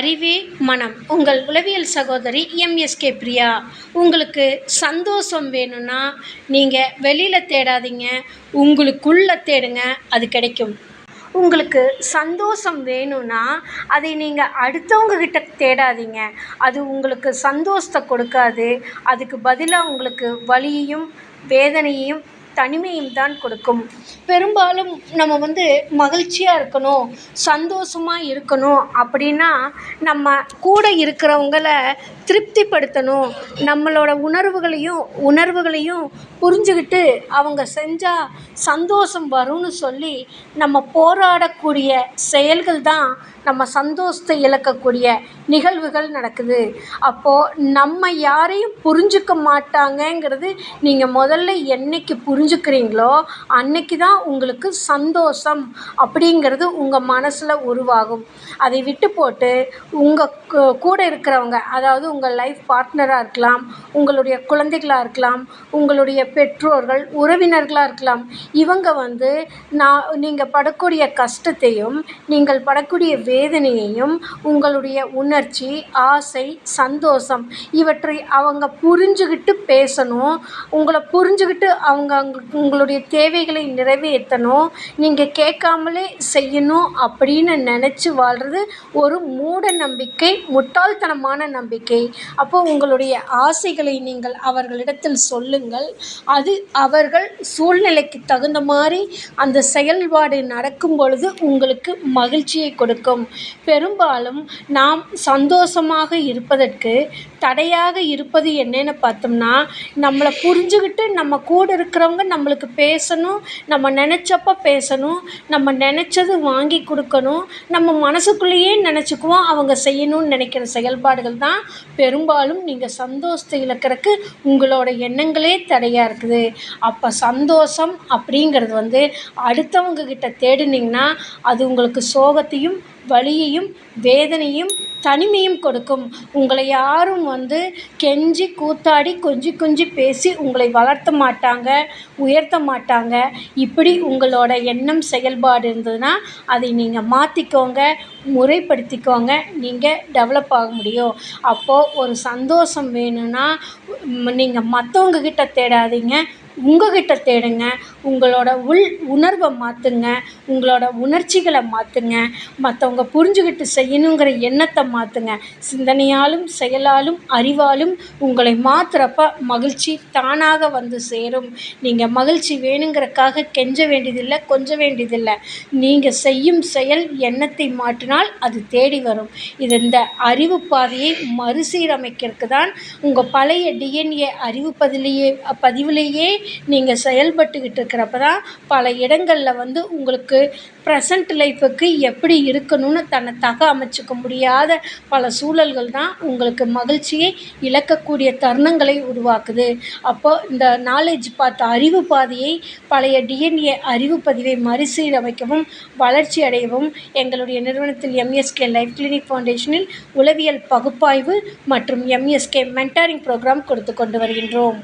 அறிவே மனம். உங்கள் உளவியல் சகோதரி எம்எஸ்கே பிரியா. உங்களுக்கு சந்தோஷம் வேணும்னா நீங்கள் வெளியில் தேடாதீங்க. உங்களுக்குள்ளே தேடுங்க அது கிடைக்கும். உங்களுக்கு சந்தோஷம் வேணும்னா அதை நீங்கள் அடுத்தவங்கக்கிட்ட தேடாதீங்க. அது உங்களுக்கு சந்தோஷத்தை கொடுக்காது. அதுக்கு பதிலாக உங்களுக்கு வலியையும் வேதனையையும் தனிமையும் தான் கொடுக்கும். பெரும்பாலும் நம்ம வந்து மகிழ்ச்சியாக இருக்கணும் சந்தோஷமாக இருக்கணும் அப்படின்னா நம்ம கூட இருக்கிறவங்கள திருப்திப்படுத்தணும். நம்மளோட உணர்வுகளையும் உணர்வுகளையும் புரிஞ்சுக்கிட்டு அவங்க செஞ்சால் சந்தோஷம் வரும்னு சொல்லி நம்ம போராடக்கூடிய செயல்கள் தான் நம்ம சந்தோஷத்தை இழக்கக்கூடிய நிகழ்வுகள் நடக்குது. அப்போது நம்ம யாரையும் புரிஞ்சுக்க மாட்டாங்கங்கிறது நீங்கள் முதல்ல என்னைக்கு புரிஞ்சுக்கிறீங்களோ அன்னைக்கு தான் உங்களுக்கு சந்தோஷம் அப்படிங்கிறது உங்கள் மனசில் உருவாகும். அதை விட்டு போட்டு உங்கள் கூட இருக்கிறவங்க அதாவது உங்கள் லைஃப் பார்ட்னராக இருக்கலாம் உங்களுடைய குழந்தைகளாக இருக்கலாம் உங்களுடைய பெற்றோர்கள் உறவினர்களாக இருக்கலாம் இவங்க வந்து நான் நீங்கள் படக்கூடிய கஷ்டத்தையும் நீங்கள் படக்கூடிய வேதனையையும் உங்களுடைய உணர்ச்சி ஆசை சந்தோஷம் இவற்றை அவங்க புரிஞ்சுக்கிட்டு பேசணும். உங்களை புரிஞ்சுக்கிட்டு அவங்க உங்களுடைய தேவைகளை நிறைவேற்றணும். நீங்கள் கேட்காமலே செய்யணும் அப்படின்னு நினச்சி வாழ்கிறது ஒரு மூட நம்பிக்கை முட்டாள்தனமான நம்பிக்கை. அப்போது உங்களுடைய ஆசைகளை நீங்கள் அவர்களிடத்தில் சொல்லுங்கள். அது அவர்கள் சூழ்நிலைக்கு தகுந்த மாதிரி அந்த செயல்பாடு நடக்கும் பொழுது உங்களுக்கு மகிழ்ச்சியை கொடுக்கும். பெரும்பாலும் நாம் சந்தோஷமாக இருப்பதற்கு தடையாக இருப்பது என்னென்னு பார்த்தோம்னா நம்மளை புரிஞ்சுக்கிட்டு நம்ம கூட இருக்கிறவங்க நம்மளுக்கு பேசணும் நம்ம நினச்சப்ப பேசணும் நம்ம நினச்சது வாங்கி கொடுக்கணும் நம்ம மனசுக்குள்ளேயே நினச்சிக்குவோம் அவங்க செய்யணும்னு நினைக்கிற செயல்பாடுகள் தான். பெரும்பாலும் நீங்கள் சந்தோஷத்தை இழக்கிறக்கு உங்களோட எண்ணங்களே தடையாக இருக்குது. அப்போ சந்தோஷம் அப்படிங்கிறது வந்து அடுத்தவங்க கிட்ட தேடினீங்கன்னா அது உங்களுக்கு சோகத்தையும் வலியையும் வேதனையும் தனிமையும் கொடுக்கும். உங்களை யாரும் வந்து கெஞ்சி கூத்தாடி கொஞ்சி கொஞ்சி பேசி உங்களை வளர்த்த மாட்டாங்க உயர்த்த மாட்டாங்க. இப்படி உங்களோட எண்ணம் செயல்பாடு இருந்ததுன்னா அதை நீங்கள் மாற்றிக்கோங்க முறைப்படுத்திக்கோங்க நீங்கள் டெவலப் ஆக முடியும். அப்போது ஒரு சந்தோஷம் வேணும்னா நீங்கள் மற்றவங்க கிட்ட தேடாதீங்க. உங்கள்கிட்ட தேடுங்க உங்களோட உள் உணர்வை மாற்றுங்க உங்களோட உணர்ச்சிகளை மாற்றுங்க மற்றவங்க புரிஞ்சுக்கிட்டு செய்யணுங்கிற எண்ணத்தை மாற்றுங்க சிந்தனையாலும் செயலாலும் அறிவாலும் உங்களை மாற்றுறப்ப மகிழ்ச்சி தானாக வந்து சேரும். நீங்கள் மகிழ்ச்சி வேணுங்கிறக்காக கெஞ்ச வேண்டியதில்லை கொஞ்ச வேண்டியதில்லை. நீங்கள் செய்யும் செயல் எண்ணத்தை மாற்றினால் அது தேடி வரும். இது இந்த அறிவு பாதையை மறுசீரமைக்கிறதுக்கு தான் உங்கள் பழைய டிஎன்ஏ அறிவு பதிலையே பதிவிலேயே நீங்கள் செயல்பட்டுக்கிட்டு இருக்கிறப்ப தான் பல இடங்களில் வந்து உங்களுக்கு ப்ரெசண்ட் லைஃபுக்கு எப்படி இருக்கணும்னு தன்னை தக அமைச்சிக்க முடியாத பல சூழல்கள் தான் உங்களுக்கு மகிழ்ச்சியை இழக்கக்கூடிய தருணங்களை உருவாக்குது. அப்போது இந்த நாலேஜ் பார்த்த அறிவு பாதையை பழைய டிஎன்ஏ அறிவு பதிவை மறுசீரமைக்கவும் வளர்ச்சி அடையவும் எங்களுடைய நிறுவனத்தில் எம்எஸ்கே லைஃப் கிளினிக் ஃபவுண்டேஷனில் உளவியல் பகுப்பாய்வு மற்றும் எம்எஸ்கே மென்டாரிங் ப்ரோக்ராம் கொடுத்து கொண்டு வருகின்றோம்.